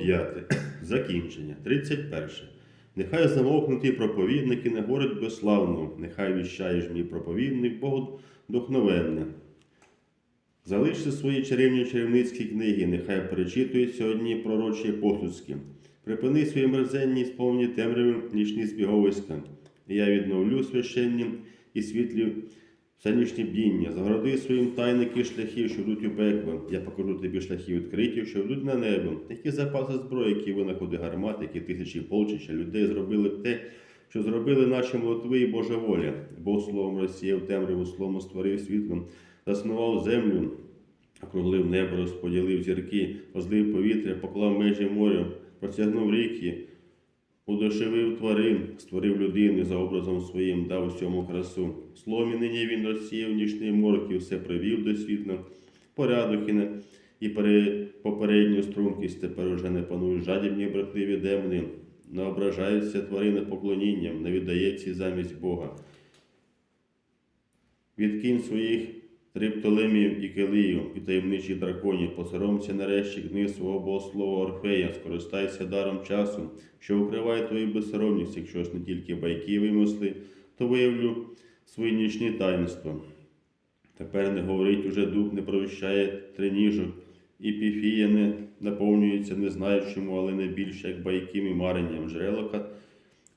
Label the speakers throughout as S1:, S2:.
S1: 105. Закінчення. 31. Нехай замовкнуті проповідники не говорять безславно, нехай віщаєш мій проповідник Богу духновенне. Залиште свої чарівні чарівницькі книги, нехай перечитуються одні пророчі посудські. Припини свої мерзенні сповні темряви нічні збіговиська. І я відновлю священні і світлі всенічні бдіння. Загороди своїм тайники шляхів, що йдуть у пекло. Я покажу тобі шляхи відкриті, що йдуть на небо. Які запаси зброї, які винаходи гармат, які тисячі полчища людей зробили б те, що зробили наші молитви і Божа воля. Бог словом розсіяв темряву, словом створив світлом, заснував землю, округлив небо, розподілив зірки, розлив повітря, поклав межі моря, протягнув ріки, удушевив тварин, створив людину за образом своїм, дав усьому красу. Словом і нині він розсіяв нічний морок і все привів до світла, порядок і, не, і пере, попередню стрункість тепер уже не панують жадібні брехливі демони, не ображаються тварини поклонінням, не віддається замість Бога. Відкинь своїх триптолемів і келію, і таємничих драконів, посоромся нарешті книг свого богослова Орфея, скористайся даром часу, що укриває твою безсоромність, якщо ж не тільки байки вимисли, то виявлю свої нічні таїнства. Тепер не говорить уже дух, не провіщає триніжок, і піфія не наповнюється не знаю але не більше, як байким і маренням. Джерело ка-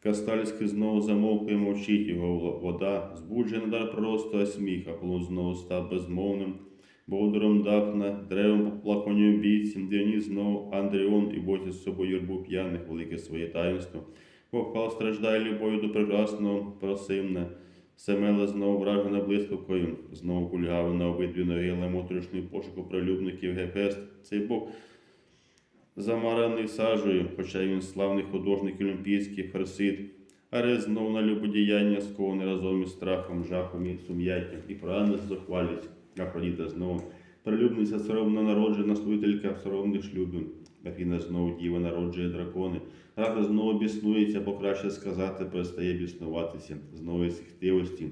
S1: Кастальський знову замовкли, мовчить його вода, збуджений дар просто а сміх, а полон знову став безмовним. Бовдуром Дафна, древом плаконію бійцем, Діоніс знову Андріон і боці з собою юрбу п'яних, велике своє таїнство. Похвал страждає любов'ю до прекрасного, просимне. Семела знову вражена блискавкою, знову кульгаве на обидві ноги, але моторошний пошуку прилюбників Гефест. Цей Бог замараний сажею, хоча він славний художник олімпійський ферсит, Арес знов на любодіяння скований разом із страхом, жахом і сум'яттям, і поранець зухвалість, Афродіта знову прилюбниця соромно народжена служителька соромних шлюбів. Афіна знову діва народжує дракони. Рада знову біснується, бо краще сказати, перестає біснуватися, знову із хтивості.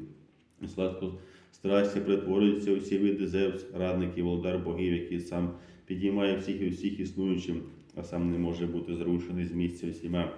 S1: І сладко страсті перетворюються у всі види Зевс, радників, володар богів, який сам підіймає всіх і всіх існуючих, а сам не може бути зрушений з місця всіма.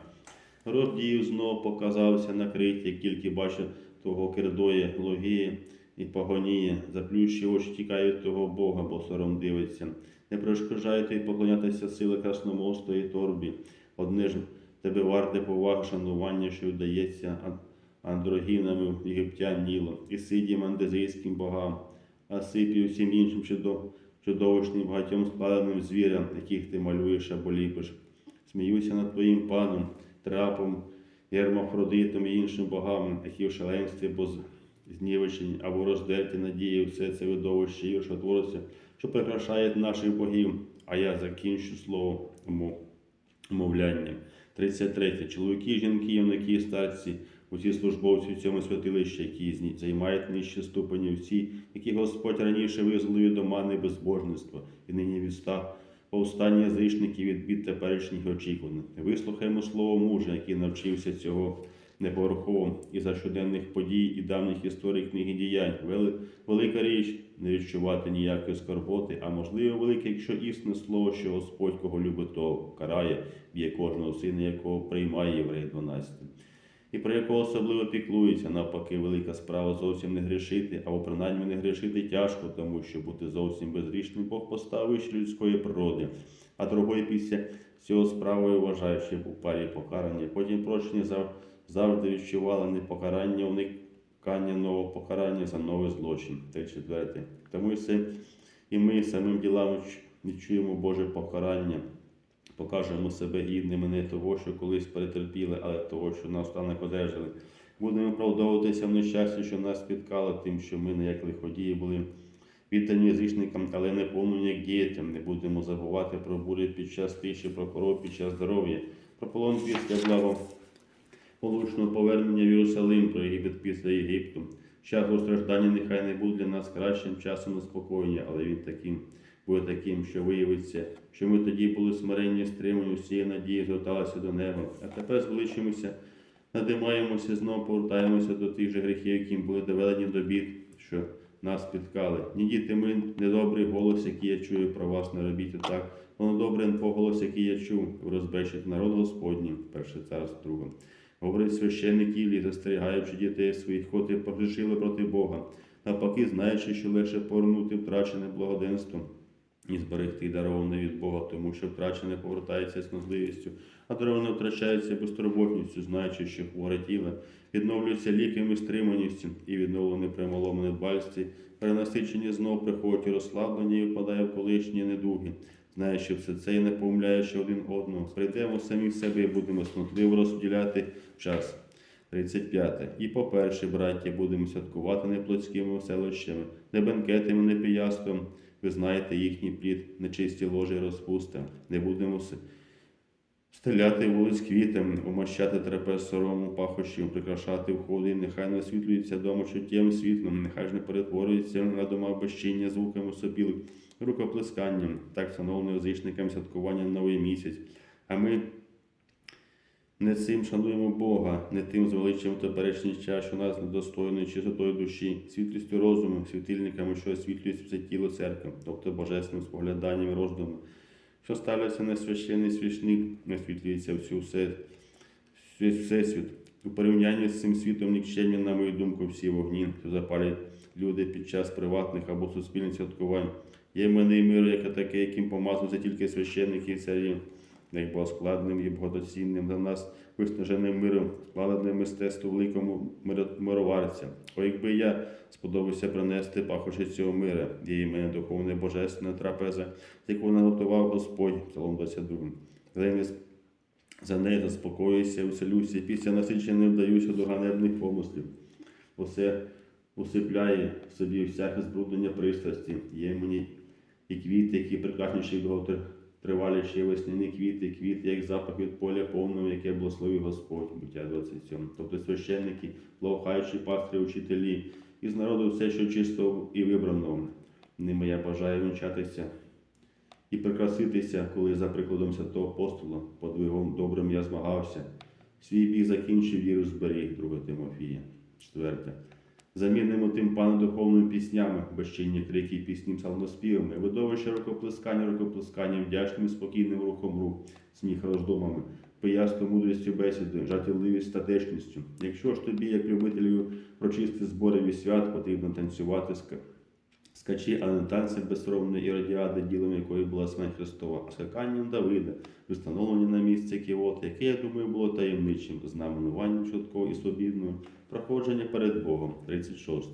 S1: Род діїв знову показався накритий, як тільки бачив того Кердоя, Логії і Пагонія, заплющив очі, тікає від того Бога, бо сором дивиться. Не перешкоджайте й поклонятися сили красномостої торбі. Одне ж тебе варте повага, шанування, що вдається ан- андрогінами єгиптян Ніло, і сидім андезийським богам, а сипі всім іншим чудо- чудовищним багатьом складеним звірям, яких ти малюєш або ліпиш. Сміюся над твоїм паном, трапом, гермафродитом і іншим богам, які в шаленстві бо знівечені або роздерті надії, все це видовище і твориться, що прикрашає наших богів, а я закінчу слово мов- мовлянням. 33. Чоловіки, жінки, юнаки, старці, усі службовці в цьому святилищі, які займають нижчі ступені, всі, які Господь раніше визволив від омани безбожництва, і нині відстав повстання язичників від бід теперішніх очікувань. Вислухаймо слово мужа, який навчився цього неповерхово і за щоденних подій і давніх історій книги діянь. Вели- Велика річ не відчувати ніякої скорботи, а можливо велике, якщо існе слово, що Господь кого любить, то карає, б'є кожного сина, якого приймає єврей 12. І про якого особливо піклується, навпаки, велика справа зовсім не грішити, або принаймні не грішити тяжко, тому що бути зовсім безгрішним Бог поставив людської природи, а другої після цього справою вважає, що у парі покарання. Потім прочні завжди відчували не покарання, уникання нового покарання за новий злочин. 34. Тому і все, і ми самим ділами відчуємо Боже покарання покажемо себе гідними не того, що колись перетерпіли, але того, що наостанок одержали. Будемо оправдовуватися в нещасті, що нас спіткало, тим, що ми не як лиходії були віддані зрішникам, але не повнені як діятям. Не будемо забувати про бурі під час тиші, про коров під час здоров'я, про полон після благо получного повернення в Єрусалим, про Єгипет після Єгипту. Час страждання нехай не буде для нас кращим часом заспокоєння, але він таким буде таким, що виявиться, що ми тоді були смиренні, стримані, всі надії зверталися до неба. А тепер звеличимося, надимаємося, знову повертаємося до тих же гріхів, яким були доведені до бід, що нас спіткали. Ні діти ми, недобрий голос, який я чую про вас, не робіть так, Воно добре по голос, який я чув, розбещить народ Господній, перше царство друге. Говорить священник Іллі, застерігаючи дітей своїх, котрі погрішили проти Бога, навпаки, знаючи, що легше повернути втрачене благоденство і зберегти дароване від Бога, тому що втрачене повертається з можливістю, а дароване втрачається безтурботністю, знаючи, що хворе тіло відновлюється ліками і стриманістю, і відновлене при малому недбальстві, перенасичені знов приходять у розслаблення і впадає в колишні недуги. Знаючи все це і не помиляючи один одного, прийдемо самі в себе і будемо смутливо розподіляти час. 35. І по-перше, браття, будемо святкувати не плотськими оселищами, не бенкетами, не пияством. Ви знаєте їхній плід, нечисті ложі розпусти. Не будемо стеляти вулиць квітами, умощати трапез сорому пахощів, прикрашати входи, нехай не освітлюється дома чуттєм світлом, нехай ж не перетворюється на дома безчиння звуками сопілок, рукоплесканням, так встановлено язичникам святкування новий місяць. А ми не цим шануємо Бога, не тим звеличуємо теперішній час, що нас недостойної чистотої душі, світлістю розуму, світильниками, що освітлюють все тіло церкви, тобто божественним спогляданням і роздумом, що ставляться на священний свічник, освітлюється всю все, все- всесвіт. У порівнянні з цим світом нікчемні, на мою думку, всі вогні, що запалять люди під час приватних або суспільних святкувань. Є мене і мир, яке таке, яким помазуються тільки священники і царі. Як було складним і богодоцінним для нас виснаженим миром, складене мистецтво великому мироварця. О, якби я сподобався принести пахощі цього мира, є мене духовне божественна трапеза, яку наготував Господь, Псалом 22. За неї, за неї уселюся, після насичення вдаюся до ганебних помислів. Усе усипляє в собі всяке збруднення пристрасті. Є мені і квіти, які прекрасніші триваліші весняні квіти, квіти, як запах від поля повного, яке благословив Господь, буття 27. Тобто священники, благохаючі пастирі, учителі, із народу все, що чисто і вибрано. Ними я бажаю вінчатися і прикраситися, коли за прикладом святого апостола, подвигом добрим я змагався. Свій бій закінчив віру зберіг, 2 Тимофія. Четверте. Замінимо тим пана духовними піснями, безчинні крики, пісні псалмоспівами, видовище рукоплескання, рукоплескання, вдячним спокійним рухом рук, сміх роздумами, пиясту мудрістю бесіди, жартівливість статечністю. Якщо ж тобі, як любителю прочисти зборів і свят, потрібно танцювати скачі, а не танці безсоромної радіади, ділом якої була смерть Христова, а скаканням Давида, встановлені на місці ківот, яке, я думаю, було таємничим, знаменуванням швидкого і свобідного проходження перед Богом. 36.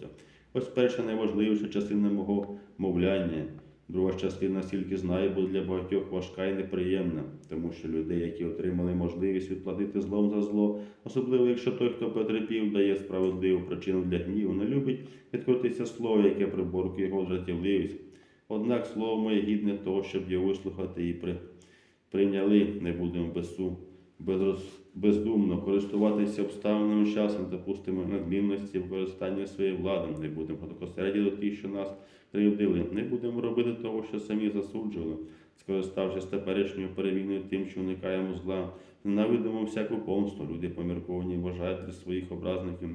S1: Ось перша найважливіша частина мого мовляння. Друга частина стільки знає, бо для багатьох важка і неприємна, тому що людей, які отримали можливість відплатити злом за зло, особливо якщо той, хто потерпів, дає справедливу причину для гніву, не любить відкритися слово, яке приборкує його жартівливість. Однак слово моє гідне того, щоб його вислухати і при... прийняли, не будемо безсу, безроз... бездумно користуватися обставинами часом, допустимо надмінності в використанні своєї влади, не будемо до тих, що нас кривдили, не будемо робити того, що самі засуджували, скориставшись теперішньою перевійною тим, що уникаємо зла, ненавидимо всяку помсту. Люди помірковані вважають для своїх образників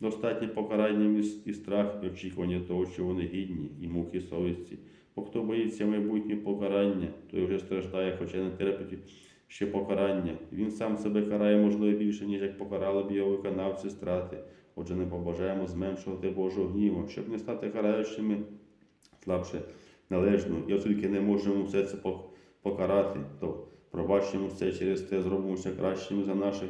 S1: достатнє покаранням і, і страх, і очікування того, що вони гідні, і муки совісті. Бо хто боїться майбутнього покарання, той вже страждає, хоча не терпить ще покарання. Він сам себе карає, можливо, більше, ніж як покарали б його виконавці страти. Отже, не побажаємо зменшувати Божого гніву, щоб не стати караючими слабше належно. І оскільки не можемо все це покарати, то пробачимо все через те, зробимося кращими за наших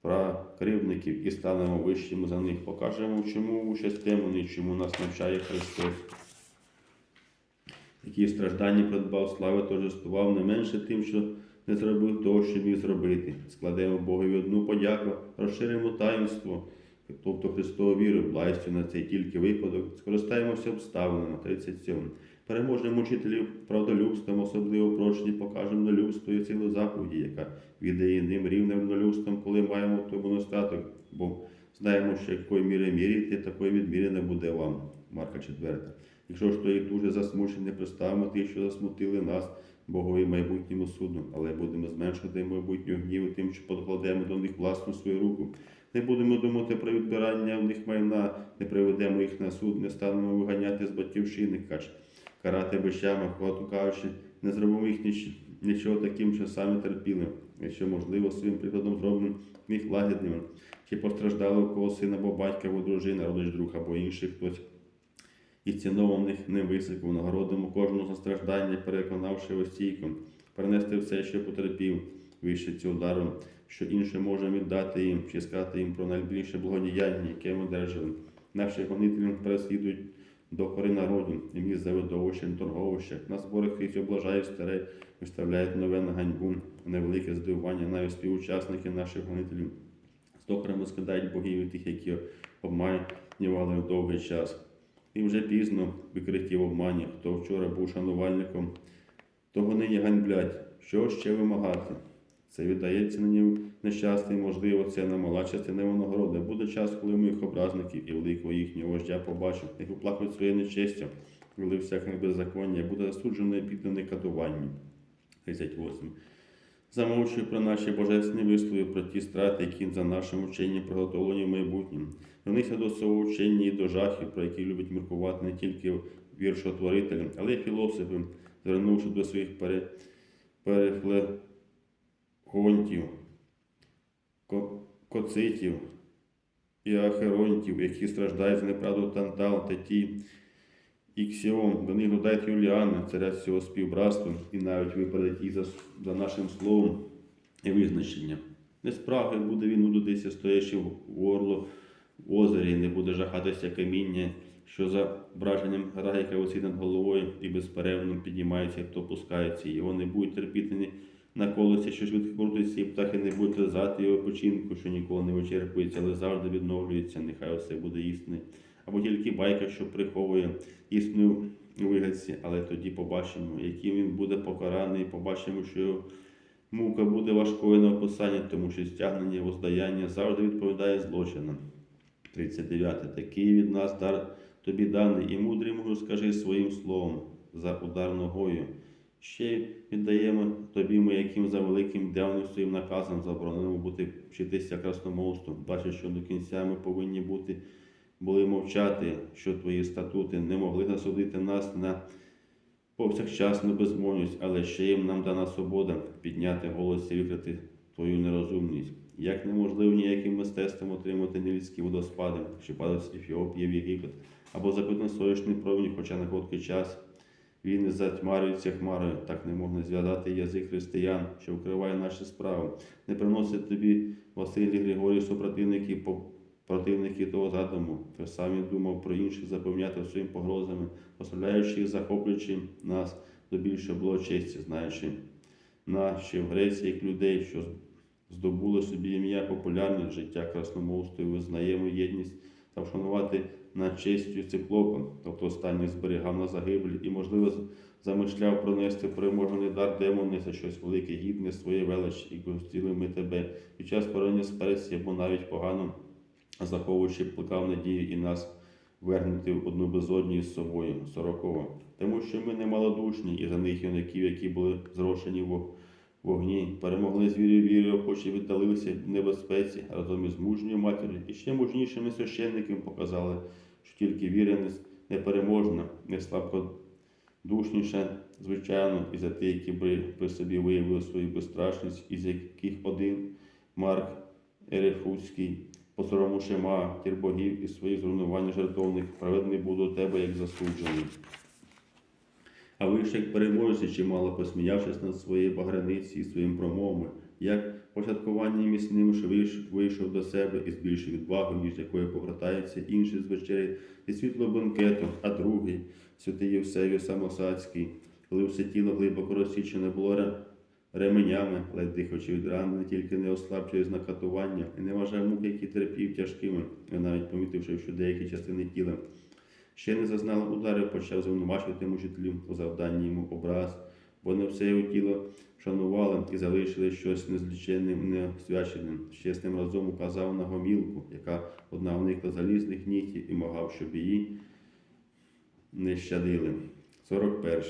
S1: пракривдників і станемо вищими за них. Покажемо, чому участимо вони, чому нас навчає Христос. Які страждання придбав слави, торжествував не менше тим, що не зробив того, що міг зробити. Складемо Богові одну подяку, розширимо таїнство, тобто Христову віру, благістю на цей тільки випадок, скористаємося обставинами 37. Переможним учителів правдолюбством, особливо прочні, покажемо на і цілу заповіді, яка віддає ним рівним налюбством, коли маємо тому достаток, бо знаємо, що якої міри міряти, такої відміри не буде вам. Марка 4. Якщо ж то і дуже засмучені, представимо тих, що засмутили нас, Богові майбутньому суду, але будемо зменшувати майбутнього гніву тим, що покладемо до них власну свою руку. Не будемо думати про відбирання в них майна, не приведемо їх на суд, не станемо виганяти з батьківщини, карати бичами, хвату кажучи, не зробимо їх ніч- нічого таким, що самі терпіли, якщо можливо своїм прикладом зробимо їх лагідними, чи постраждали у кого сина або батька, або дружина, родич, друг або інший хтось. І цінованих не високо, нагородимо кожного за страждання, переконавши остійко, перенести все, що потерпів, вище цього даром, що інше можемо віддати їм, чи сказати їм про найбільше благодіяння, яке ми одержали. Наші гонителі переслідують до кори народу, і міст за видовище на зборах їх облажають старе, виставляють нове на ганьбу, невелике здивування, навіть співучасники наших гонителів. Докорами скидають богів і тих, які обманювали в довгий час. І вже пізно викриті в обмані, хто вчора був шанувальником, того нині ганьблять. Що ще вимагати? Це віддається нині нещастий, можливо, це не мала частина винагороди. Буде час, коли моїх образників і великого їхнього вождя побачив, їх оплакують своє нечестя, коли всяке беззаконня буде засуджено і підданий катуванню. 38. Замовчую про наші божественні вислови, про ті страти, які за нашим ученням приготовлені в майбутньому. Вернися до цього учення і до жахів, про які любить міркувати не тільки віршотворителі, але й філософи, звернувши до своїх пере... ко... коцитів і ахеронтів, які страждають за неправду Тантал та ті, Іксіон, до них додають Юліана, царя цього співбратства, і навіть випередить їх за, за нашим словом і визначенням. Не спраги буде він нудитися, стоячи в горло в озері, не буде жахатися каміння, що за враженням гра, яка висить над головою і безперервно піднімається, хто опускається. Його не будуть терпіти на колесі, що швидко крутиться, і птахи не будуть лизати його починку, що ніколи не вичерпується, але завжди відновлюється. Нехай все буде істини. Або тільки байка, що приховує істину вигадці, але тоді побачимо, яким він буде покараний, побачимо, що його мука буде важкою на описання, тому що стягнення воздаяння завжди відповідає злочинам. 39. Такий від нас дар тобі даний, і мудрий мужу скажи своїм словом за удар ногою. Ще віддаємо тобі ми, яким за великим давним своїм наказом заборонено бути вчитися красномовству. Бачиш, що до кінця ми повинні бути, були мовчати, що твої статути не могли засудити нас на повсякчасну безмовність, але ще їм нам дана свобода підняти голос і викрити твою нерозумність. Як неможливо ніяким мистецтвом отримати нелюдські водоспади, що падають з Ефіопії в Єгипет, або запитно сонячний промінь, хоча на короткий час він затьмарюється хмарою, так не можна зв'язати язик християн, що вкриває наші справи. Не приносить тобі Василій Григорій супротивники противники того задуму, той сам він думав про інших запевняти своїм погрозами, поставляючи їх, захоплюючи нас до більше було честі, знаючи ще в Греції як людей, що здобули собі ім'я популярність життя красномовства визнаємо єдність та вшанувати над честю циклопа, тобто останній зберігав на загибель і, можливо, замишляв пронести переможний дар демони за щось велике, гідне своє велич, і гостили ми тебе під час поранення спересі, або навіть погано заховуючи, плекав надію і нас вергнути в одну безодні з собою, сороково. Тому що ми не малодушні, і за них юнаків, які були зрошені в вогні, перемогли звірів вірі, охочі віддалилися в небезпеці разом із мужньою матір'ю і ще мужнішими священниками показали, що тільки віра непереможна, не слабкодушніша, звичайно, і за ті, які при собі виявили свою безстрашність, із яких один Марк Ерефутський, по Шема, тірбогів і своїх зруйнувань жертовних, праведний був до тебе, як засуджений. А ви ж як переможці, чимало посміявшись над своєю баграниці і своїм промовами, як посвяткування міцним, що вийшов до себе і з більшою відвагою, ніж якою повертається інший з вечері зі світло бенкету, а другий, святий Євсевій Самосадський, коли все тіло глибоко розсічене було ременями, ледь дихаючи від рани, не тільки не ослаб через накатування, і не вважав мук, які терпів тяжкими, і навіть помітивши, що деякі частини тіла ще не зазнали ударів, почав звинувачувати мучителів у завданні йому образ, бо не все його тіло шанували і залишили щось незліченним, неосвяченим. Ще з ним разом указав на гомілку, яка одна уникла залізних нігтів і могав, щоб її не щадили. 41.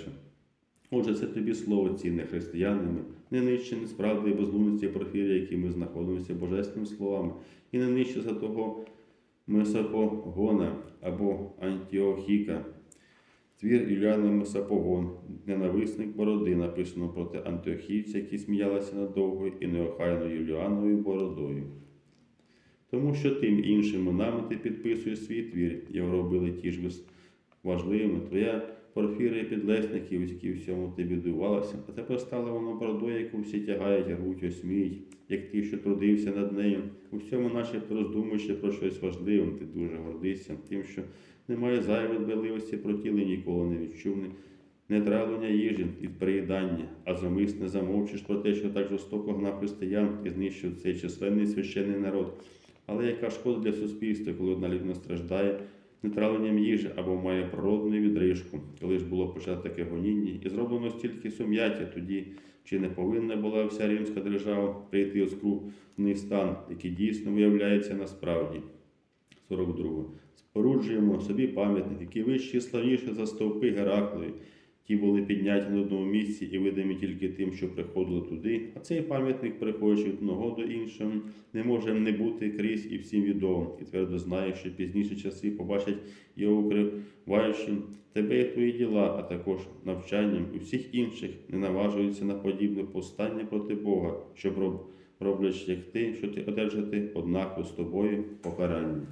S1: Отже, це тобі слово цінне християнами, не нижче несправди і безлунності профілі, які ми знаходимося божественними словами, і не нижче за того Месопогона або Антіохіка, Твір Юліана Месопогон, ненависник бороди, написано проти антиохійця, які сміялися над довгою і неохайною Юліановою бородою. Тому що тим іншим нами ти підписуєш свій твір, його робили ті ж важливими. Твоя порфірія підлесників, які всьому тобі дивувалася, а тепер стало воно бородою, яку всі тягають, рвуть, осміють, як ті, що трудився над нею. У всьому начебто роздумуючи про щось важливе, ти дуже гордишся тим, що немає зайвої дбайливості про тіло ніколи не відчув. ні- Не травлення їжі від переїдання, а замисне замовчиш про те, що так жорстоко гнав християн і знищив цей численний священний народ. Але яка шкода для суспільства, коли одна людина страждає нетравленням їжі або має природну відрижку, коли ж було почато таке гоніння, і зроблено стільки сум'яття, тоді чи не повинна була вся римська держава прийти у скрутний стан, який дійсно виявляється насправді. 42. Споруджуємо собі пам'ятник, який вищий і славніший за стовпи Гераклої. Ті були підняті на одному місці і видимі тільки тим, що приходили туди. А цей пам'ятник, переходячи від одного до іншого, не може не бути крізь і всім відомим. І твердо знає, що пізніші часи побачать його укриваючим тебе і твої діла, а також навчанням усіх інших не наважуються на подібне повстання проти Бога, щоб роб- роблять як ти, що ти одержати однаково з тобою покарання.